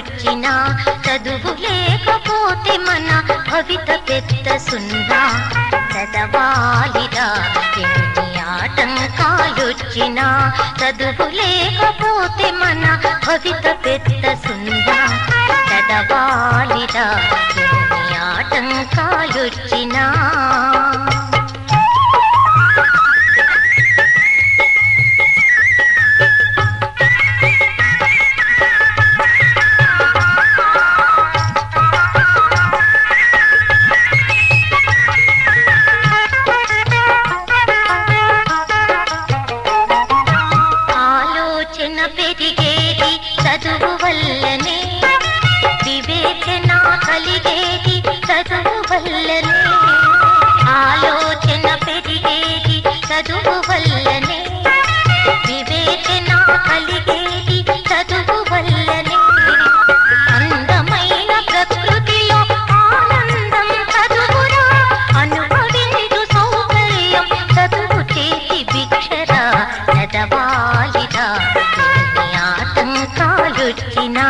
వచ్చినా చదువు లేకపోతే మన భవిత పెద్ద సున్నా. చదవాలిరా ఎన్ని ఆటంకాలొచ్చినా చదువు లేకపోతే మన భవిత పెద్ద సున్నా. చదవాలిరా ఎన్ని ఆటంకాలొచ్చి ఆలోచన పెరిగేది చదువు వల్లనే. వివేచన కలిగేది చదువు వల్లనే. ఆలోచన పెరిగేది చదువు వల్లనే. వివేచన కలిగేది చదువు వల్లనే. అందమైన ప్రకృతిలో ఆనందం చదువురా. అనుభవించు సౌకర్యం చదువు చేతి భిక్షరా. చదవా దొరికినా